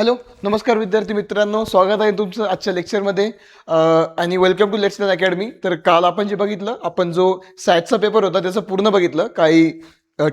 Hello नमस्कार विद्यार्थी मित्रांनो स्वागत आहे तुमचं आजच्या लेक्चरमध्ये आणि वेलकम टू लेक्चर अकॅडमी तर काल आपण जे बघितलं आपण जो सॅटचा पेपर होता त्याचं पूर्ण बघितलं. काही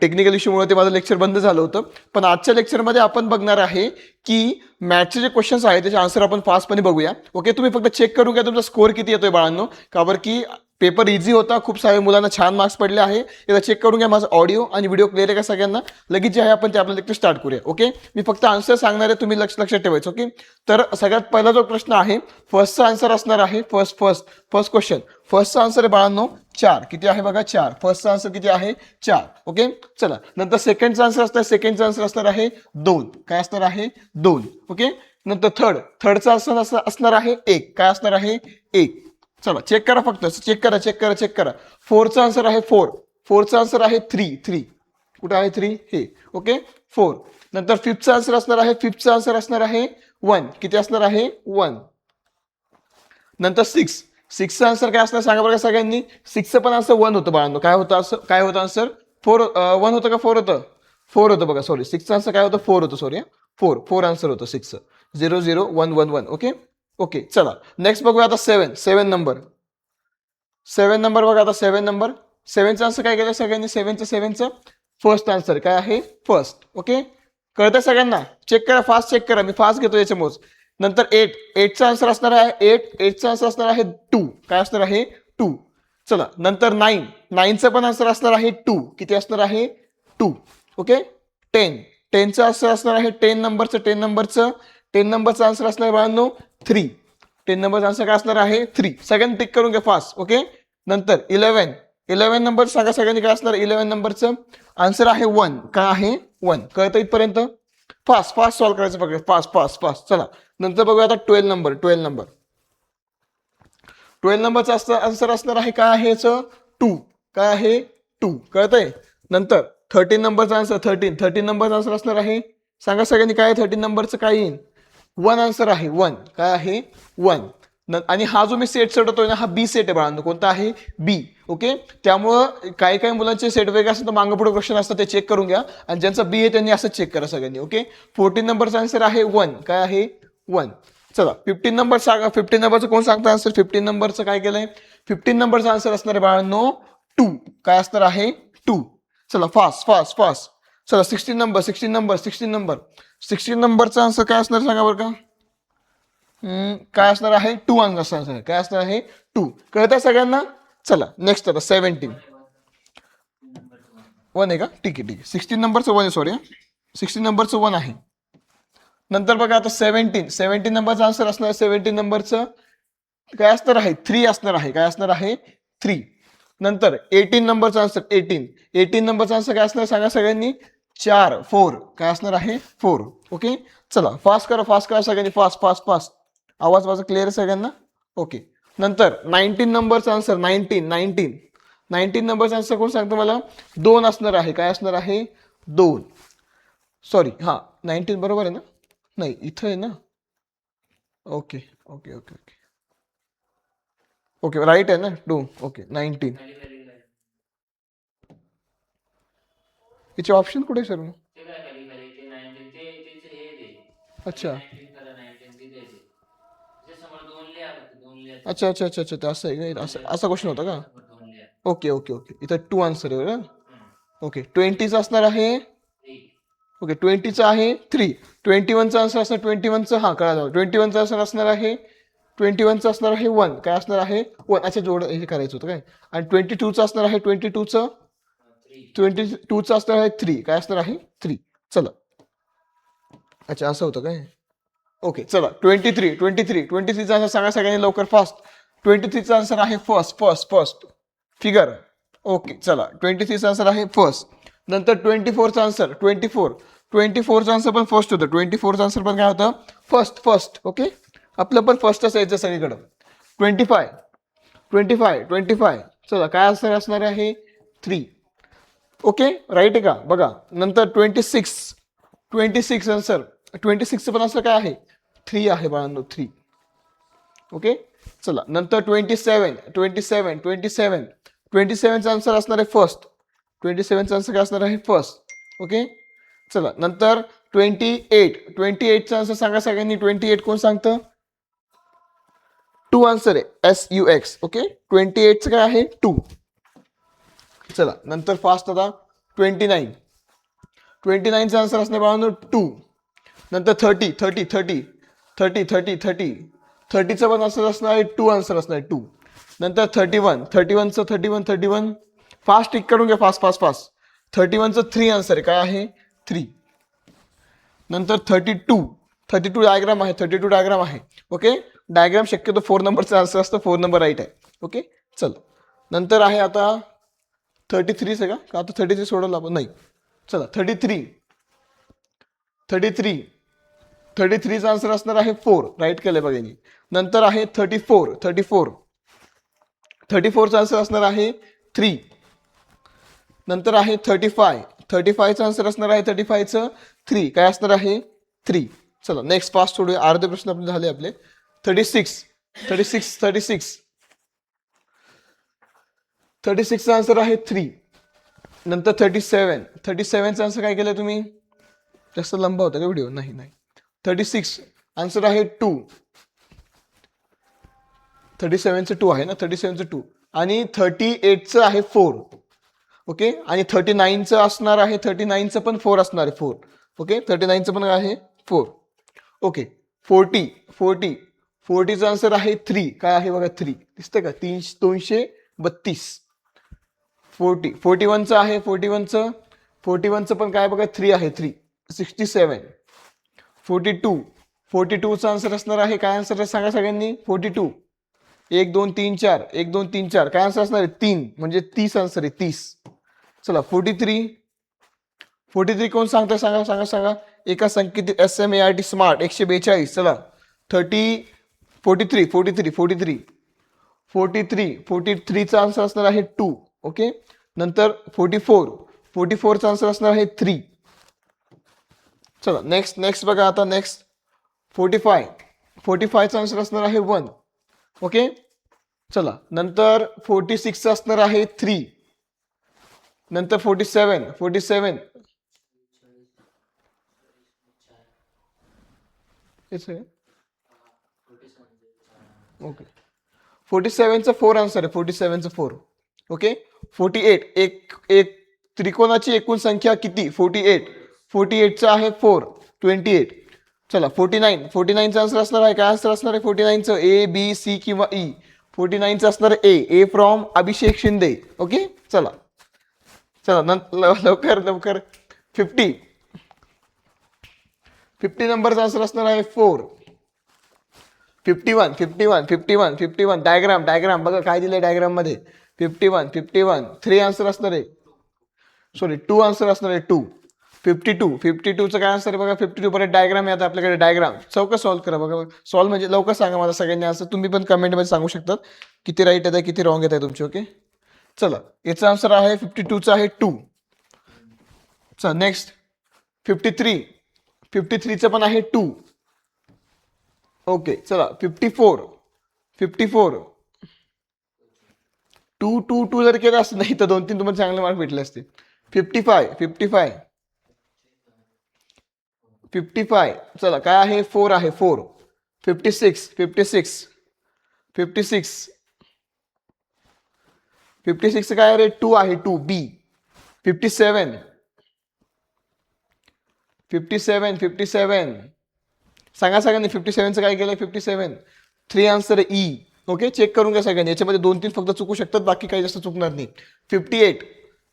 टेक्निकल इश्यूमुळे ते माझं लेक्चर बंद झालं होतं. पण आजच्या लेक्चरमध्ये आपण बघणार आहे की मॅथचे जे क्वेश्चन्स आहेत त्याचे आन्सर आपण फास्टपणे बघूया. ओके तुम्ही फक्त चेक करून घ्या तुमचा स्कोअर किती येतोय बाळांनो. का बरं की पेपर इझी होता खूप साऱ्या मुलांना छान मार्क्स पडले आहे. एकदा चेक करून घ्या माझा ऑडिओ आणि व्हिडिओ क्लिअर आहे का सगळ्यांना? लगेच जे आहे आपण ते आपल्या लेक्चर स्टार्ट करूया ओके मी फक्त आन्सर सांगणार आहे तुम्ही लक्ष लक्षात ठेवायचं ओके तर सगळ्यात पहिला जो प्रश्न आहे फर्स्टचा आन्सर असणार आहे फर्स्ट फर्स्ट फर्स्ट क्वेश्चन फर्स्टचा आन्सर आहे बाळांनो चार. किती आहे बघा? चार. फर्स्टचा आन्सर किती आहे? चार ओके चला. नंतर सेकंडचा आन्सर असणार सेकंडचा आन्सर असणार आहे दोन. काय असणार आहे? दोन ओके नंतर थर्ड थर्डचा आन्सर असणार आहे एक. काय असणार आहे? एक. चला चेक करा फक्त चेक करा चेक करा चेक करा. फोरचा आन्सर आहे फोर फोरचा आन्सर आहे थ्री थ्री कुठं आहे थ्री हे ओके फोर नंतर फिफ्थचा आन्सर असणार आहे फिफ्थचा आन्सर असणार आहे वन किती असणार आहे? वन नंतर सिक्स सिक्सचा आन्सर काय असणार? सांगा बरं सगळ्यांनी. सिक्सचं पण आन्सर वन होतं बाळांनो. काय होतं असं? काय होतं आन्सर फोर वन होतं का? फोर होतं. फोर होतं बघा सॉरी सिक्सचं आन्सर काय होतं? फोर होतं सॉरी फोर फोर आन्सर होतं सिक्सचं zero zero one one one okay okay चला. नेक्स्ट बघूया आता सेवन सेवन नंबर सेवन नंबर बघा आता सेवन नंबर सेवनचं आन्सर काय केलं सगळ्यांनी? सेवनचं सेवनचं फर्स्ट आन्सर काय आहे? फर्स्ट ओके कळतं सगळ्यांना? चेक करा फास्ट चेक करा. मी फास्ट घेतो याच्यामुळे नंतर एट एटचा आन्सर असणार आहे एट एटचा आन्सर असणार आहे टू काय असणार आहे? टू चला नंतर नाईन नाईनचं पण आन्सर असणार आहे टू किती असणार आहे? टू ओके टेन टेनचं आन्सर असणार आहे टेन नंबरचं टेन नंबरचं टेन नंबरचं आन्सर असणार आहे बाळांनो थ्री टेन नंबर आन्सर काय असणार आहे? थ्री सगळ्यांनी टिक करून घ्या फास्ट ओके नंतर इलेव्हन इलेव्हन नंबर सांगा सगळ्यांनी काय असणार? इलेव्हन नंबरचं आन्सर आहे वन काय आहे? वन कळतं इथपर्यंत? फास्ट फास्ट सॉल्व्ह करायचं बघा फास्ट फास्ट फास्ट चला. नंतर बघूया आता twelve number twelve number twelve नंबरचा असं आन्सर असणार आहे काय आहे याचं? टू काय आहे? टू कळतंय? नंतर थर्टीन नंबरचा आन्सर थर्टीन थर्टीन नंबरचा आन्सर असणार आहे? सांगा सगळ्यांनी काय थर्टीन नंबरचं काय येईल? वन आन्सर आहे वन काय आहे? वन आणि हा जो मी सेट सोडवतोय ना हा बी सेट आहे बाळांनो. कोणता आहे? बी ओके त्यामुळं काही काही मुलांचे सेट वेगळे असतात तर मागं पुढे क्वेश्चन असतात ते चेक करून घ्या. आणि ज्यांचा बी आहे त्यांनी असं चेक करा सगळ्यांनी. ओके फोर्टीन नंबरचा आन्सर आहे वन काय आहे? वन चला फिफ्टीन नंबर सांगा. फिफ्टीन नंबरचं कोण सांगतं आन्सर फिफ्टीन नंबरचं काय केलंय? फिफ्टीन नंबरचा आन्सर असणार आहे बाळांनो टू काय असणार आहे? टू चला फास्ट फास्ट फास्ट चला sixteen number sixteen number sixteen number sixteen नंबरचा आन्सर काय असणार सांगा बरं का? काय असणार आहे? टू आन्सर असणार काय असणार आहे? टू कळतं सगळ्यांना? चला नेक्स्ट आता सेव्हन्टीन वन आहे का? ठीक आहे ठीक आहे. सिक्स्टीन नंबरचं वन आहे सॉरी सिक्स्टीन नंबरचं वन आहे. नंतर बघा आता सेव्हन्टीन सेव्हन्टीन नंबरचा आन्सर असणार सेव्हन्टीन नंबरचं काय असणार आहे? थ्री असणार आहे. काय असणार आहे? थ्री नंतर एटीन नंबरचा आन्सर एटीन एटीन नंबरचा आन्सर काय असणार सांगा सगळ्यांनी. चार फोर. काय असणार आहे? फोर. ओके चला फास्ट करा फास्ट करा सगळ्यांनी. फास्ट फास्ट फास्ट आवाज माझा क्लिअर आहे सगळ्यांना? ओके नंतर नाईन्टीन नंबरचा आन्सर नाईन्टीन नाईन्टीन नाईन्टीन नंबरचा आन्सर कोण सांगतो मला? दोन असणार आहे. काय असणार आहे? दोन. सॉरी हां नाईन्टीन बरोबर आहे ना? नाही इथं आहे ना? Okay okay okay okay okay right आहे ना? टू ओके नाईन्टीन याचे ऑप्शन कुठे सर? मग ते काय खाली खाली ते 19 ते त्याचे हे दे. अच्छा. 19 करा 19 ते द्यायचे जे समोर दोन लिहा फक्त दोन लिहा. अच्छा अच्छा अच्छा अच्छा ते असं आहे का? असं असा क्वेश्चन होता का? समोर दोन लिहा. Okay okay okay. इथं टू आन्सर आहे बरं. हम्म. ओके ट्वेंटीचं असणार आहे. ओके ट्वेंटीचं आहे थ्री ट्वेंटी वनचं आन्सर असणार ट्वेंटी वनचं हां कळा ट्वेंटी वनचं आन्सर असणार आहे ट्वेंटी वनचं असणार आहे वन काय असणार आहे? वन अच्छा जोड हे करायचं होतं काय? आणि ट्वेंटी टूचं असणार आहे ट्वेंटी टूचं ट्वेंटी टूचा असणार आहे थ्री काय असणार आहे? थ्री चला. अच्छा असं होतं काय? ओके चला. Twenty three twenty three twenty थ्रीचा answer सांगा सगळ्यांनी लवकर फास्ट ट्वेंटी थ्रीचा आन्सर आहे first first first figure okay चला. ट्वेंटी थ्रीचा आन्सर आहे फर्स्ट नंतर ट्वेंटी फोरचा आन्सर ट्वेंटी फोर ट्वेंटी फोरचा आन्सर पण फर्स्ट होतं. ट्वेंटी फोरचा आन्सर पण काय होतं? फर्स्ट फर्स्ट ओके आपलं पण फर्स्टच यायचं सगळीकडं. Twenty five twenty five twenty five चला काय आन्सर असणार आहे? थ्री ओके राईट आहे का? बघा नंतर twenty six twenty six answer twenty सिक्सचं पण आन्सर काय आहे? थ्री आहे बाळांनो थ्री ओके चला नंतर twenty seven twenty seven twenty seven twenty सेवनचा answer असणार आहे फर्स्ट ट्वेंटी सेवनचा आन्सर काय असणार आहे? फर्स्ट ओके चला नंतर ट्वेंटी एट ट्वेंटी एटचा आन्सर सांगा सगळ्यांनी. ट्वेंटी एट कोण सांगतं? टू आन्सर आहे S U X okay twenty एटचं काय आहे? टू चला नंतर फास्ट आता ट्वेंटी नाईन ट्वेंटी नाईनचा आन्सर असणार बाळांनो टू नंतर thirty thirty thirty thirty thirty thirty थर्टीचं पण आन्सर असणार आहे टू आन्सर असणार आहे टू नंतर thirty one thirty वनचं thirty one thirty one fast tick करून घ्या फास्ट फास्ट फास्ट थर्टी वनचं थ्री आन्सर आहे काय आहे? थ्री नंतर thirty two thirty two diagram आहे थर्टी टू डायग्राम आहे. ओके डायग्राम शक्यतो फोर नंबरचा आन्सर असतं फोर नंबर राईट आहे. ओके चल. नंतर आहे आता थर्टी थ्रीच आहे का? आता थर्टी थ्री सोडवलं आपण? नाही. चला thirty three thirty three thirty थ्रीचा answer असणार आहे फोर राईट केलं बघा यांनी. नंतर आहे thirty four thirty four thirty फोरचा आन्सर असणार आहे थ्री नंतर आहे थर्टी फाय थर्टी फायचा आन्सर असणार आहे थर्टी फायचं थ्री काय असणार आहे? थ्री चला नेक्स्ट फास्ट सोडूया. अर्धे प्रश्न आपले झाले आपले. Thirty six thirty six thirty six thirty सिक्सचा answer आहे थ्री नंतर थर्टी सेवन थर्टी सेवनचा आन्सर काय केलं तुम्ही? जास्त लंबा होता का व्हिडिओ नाही नाही. थर्टी सिक्स आन्सर आहे टू थर्टी सेवनचं टू आहे ना? थर्टी सेवनचं टू आणि थर्टी एटचं आहे फोर ओके आणि थर्टी नाईनचं असणार आहे थर्टी नाईनचं पण फोर असणार आहे फोर ओके थर्टी नाईनचं पण आहे फोर ओके फोर्टी फोर्टी फोर्टीचा आन्सर आहे थ्री काय आहे बघा थ्री दिसतं का? तीनशे दोनशे बत्तीस. फोर्टी फोर्टी वनचं आहे फोर्टी वनचं फोर्टी वनचं पण काय बघा थ्री आहे three sixty seven forty two forty टूचा answer असणार आहे. काय आन्सर आहे सांगा सगळ्यांनी? फोर्टी टू एक दोन तीन चार. एक दोन तीन चार. काय आन्सर असणार आहे? तीन. म्हणजे तीस आन्सर आहे तीस. चला फोर्टी थ्री फोर्टी थ्री कोण सांगता सांगा सांगा सांगा. एका Sanket S M A R T smart एकशे बेचाळीस. चला. Thirty forty three forty three forty three forty three forty थ्रीचा answer असणार आहे टू ओके? नंतर फोर्टी फोर फोर्टी फोरचा आन्सर असणार आहे थ्री चला नेक्स्ट नेक्स्ट बघा आता नेक्स्ट फोर्टी फाय फोर्टी फायचा आन्सर असणार आहे वन ओके? चला नंतर फोर्टी सिक्सचा असणार आहे थ्री नंतर forty seven forty seven okay forty सेवनचं four answer आहे. फोर्टी सेवनचं फोर ओके फोर्टी एट एक एक त्रिकोणाची एकूण संख्या किती? Forty eight. फोर्टी एटचं आहे फोर ट्वेंटी एट. चला फोर्टी नाईन. फोर्टी नाईनचा आन्सर असणार आहे. काय आन्सर असणार आहे? फोर्टी नाईनचं ए बी सी किंवा ई फोर्टी नाईनचं असणार A A from Abhishek Shinde. Okay? चला. चला नं- लवकर लवकर. फिफ्टी. फिफ्टी नंबरचा आन्सर असणार आहे four. Fifty one fifty one fifty one fifty one. Diagram diagram बघा काय दिलं डायग्राममध्ये? Fifty one fifty one three answer असणार आहे. सॉरी टू आन्सर असणार आहे टू फिफ्टी टू फिफ्टी टूचं काय आन्सर आहे बघा? फिफ्टी टू परत डायग्राम आहे आता आपल्याकडे डायग्राम चौकं सॉल्व्ह करा बघा. सॉल्व्ह म्हणजे लवकर सांगा मला सगळ्यांनी आन्सर तुम्ही पण कमेंटमध्ये सांगू शकतात. किती राईट येत आहे किती रॉंग येत आहे तुमचे ओके चला याचा आन्सर आहे फिफ्टी टूचा आहे टू चला नेक्स्ट फिफ्टी थ्री फिफ्टी थ्रीचं पण आहे टू ओके चला fifty four fifty four two two two जर केलं असतं नाही तर दोन तीन तुम्हाला चांगले मार्क भेटले असते. Fifty five fifty five fifty five चला काय आहे? फोर आहे four fifty six fifty six fifty six fifty six काय रे? टू आहे two B fifty seven fifty seven fifty seven सांगा सांगा नाही फिफ्टी सेवनचं काय केलं fifty seven three answer E okay check करून घ्या सगळ्यांनी. याच्यामध्ये दोन तीन फक्त चुकू शकतात बाकी काही जास्त चुकणार नाही. फिफ्टी एट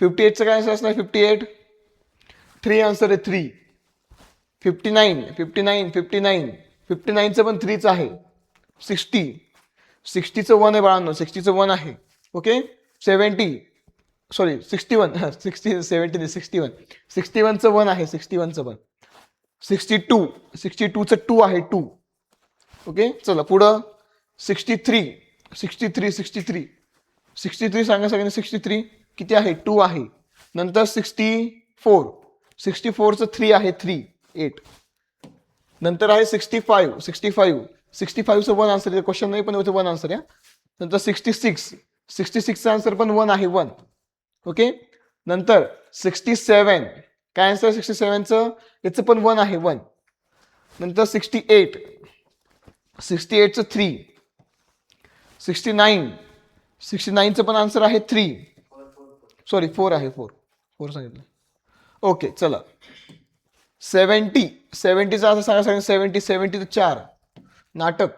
फिफ्टी एटचं काय आन्सर असणार? फिफ्टी एट थ्री आन्सर आहे three fifty nine fifty nine fifty nine fifty नाईनचं पण थ्रीच आहे. सिक्स्टी सिक्स्टीचं वन आहे बाळांनो. सिक्स्टीचं वन आहे. Okay seventy sorry sixty one sixty seventy sixty one sixty वनचं one आहे. सिक्स्टी वनचं वन सिक्स्टी टू सिक्स्टी टूचं टू आहे टू ओके चला पुढं. Sixty three. Sixty three sixty three. Sixty three सांगा सगळ्यांनी सिक्स्टी थ्री. किती आहे? टू आहे. नंतर सिक्स्टी फोर. सिक्स्टी फोरचं थ्री आहे थ्री एट नंतर आहे sixty five. Sixty five. Sixty फाईव्हचं one answer question नाही पण होतं वन आन्सर या नंतर सिक्स्टी सिक्स. सिक्स्टी सिक्सचा आन्सर पण वन आहे वन ओके नंतर सिक्स्टी सेवन. काय आन्सर सिक्स्टी सेवनचं याचं पण वन आहे वन नंतर सिक्स्टी एट. सिक्स्टी एटचं थ्री सिक्स्टी नाईन. सिक्स्टी नाईनचं पण आन्सर आहे थ्री. सॉरी फोर आहे फोर. फोर सांगितलं. ओके चला. सेवन्टी. सेवन्टीचा असं सांगा सांगा सेवन्टी सेवन्टीचं चार. नाटक.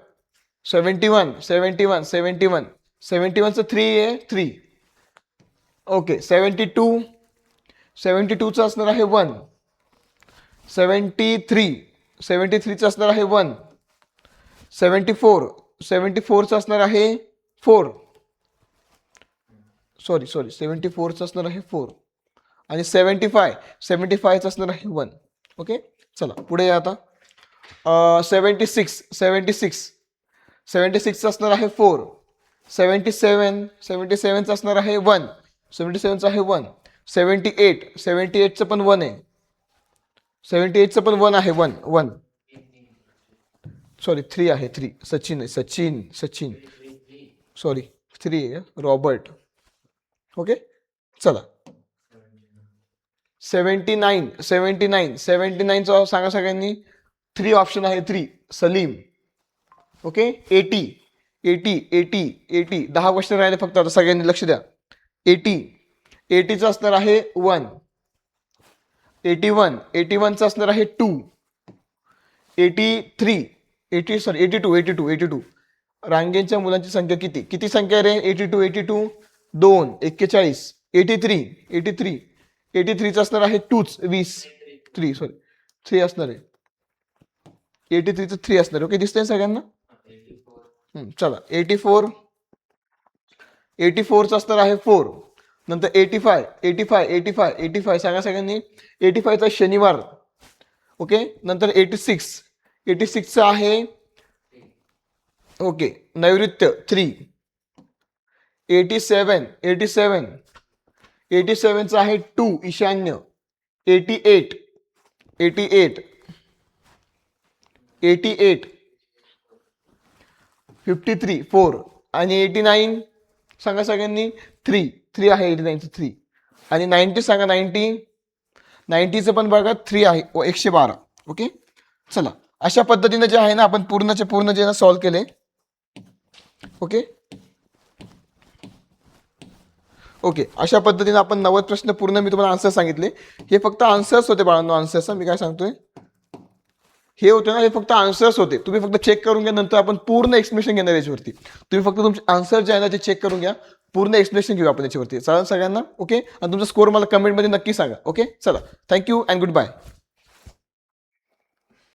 Seventy one seventy one seventy one. Seventy वनचं three आहे three okay seventy two. Seventy टूचं असणार आहे वन. Seventy three. सेवन्टी थ्रीचं असणार आहे वन. Seventy four. सेवन्टी फोरचं असणार आहे फोर सॉरी सॉरी सेवन्टी फोरचं असणार आहे फोर आणि सेवन्टी फाय सेवन्टी फायचं असणार आहे वन ओके चला पुढे या आता. Seventy six seventy six seventy सिक्सचं असणार आहे फोर सेवन्टी सेवन सेवन्टी सेवनचं असणार आहे वन सेवन्टी सेवनचं आहे वन सेवन्टी एट सेवन्टी एटचं पण वन आहे. सेवन्टी एटचं पण वन आहे वन वन सॉरी थ्री आहे थ्री सचिन आहे सचिन सचिन. सॉरी थ्री आहे रॉबर्ट. ओके चला. Seventy nine seventy nine seventy नाईनचं सांगा सगळ्यांनी. थ्री ऑप्शन आहे three Salim okay eighty eighty eighty eighty दहा क्वेश्चन राहिले फक्त आता सगळ्यांनी लक्ष द्या. एटी एटीचं असणार आहे वन एटी वन एटी वनचं असणार आहे two eighty three eighty sorry eighty two eighty two eighty two रांगेंच्या मुलांची संख्या किती? किती संख्या रे? एटी टू एटी टू दोन एक्केचाळीस eighty three eighty three eighty थ्रीचं असणार आहे टूच वीस. थ्री सॉरी थ्री असणार आहे. एटी थ्रीचं थ्री असणार ओके दिसतंय सगळ्यांना? चला. एटी फोर एटी फोरचं असणार आहे फोर नंतर eighty five eighty five eighty five eighty five सांगा सगळ्यांनी. एटी फायचा शनिवार. ओके? नंतर एटी सिक्स एटी सिक्सचं आहे. ओके नैऋत्य three. Eighty seven eighty seven. Eighty सेवनचं आहे टू ईशान्य. Eighty eight eighty eight. Eighty eight. Fifty three four. आणि एटी नाईन सांगा सगळ्यांनी थ्री. थ्री आहे एटी नाईनचं थ्री. आणि नाईन्टी सांगा नाईन्टी. नाईन्टीचं पण बघा थ्री आहे. एकशे बारा. ओके? चला. अशा पद्धतीने जे आहे ना आपण पूर्णचे पूर्ण जे ना सॉल्व केले. ओके ओके अशा पद्धतीने आपण नव्वद प्रश्न पूर्ण मी तुम्हाला आन्सर सांगितले. हे फक्त आन्सर्स होते बाळांनो आन्सर्स मी काय सांगतोय? हे होते ना हे फक्त आन्सर्स होते. तुम्ही फक्त चेक करून घ्या नंतर आपण पूर्ण एक्सप्लेनेशन घेणार याच्यावरती. तुम्ही फक्त तुमचे आन्सर जे आहे ना ते चेक करून घ्या. पूर्ण एक्सप्लेनेशन घेऊ आपण याच्यावरती. चालेल सगळ्यांना? ओके आणि तुमचा स्कोर मला कमेंटमध्ये नक्की सांगा. ओके चला. Thank you and good bye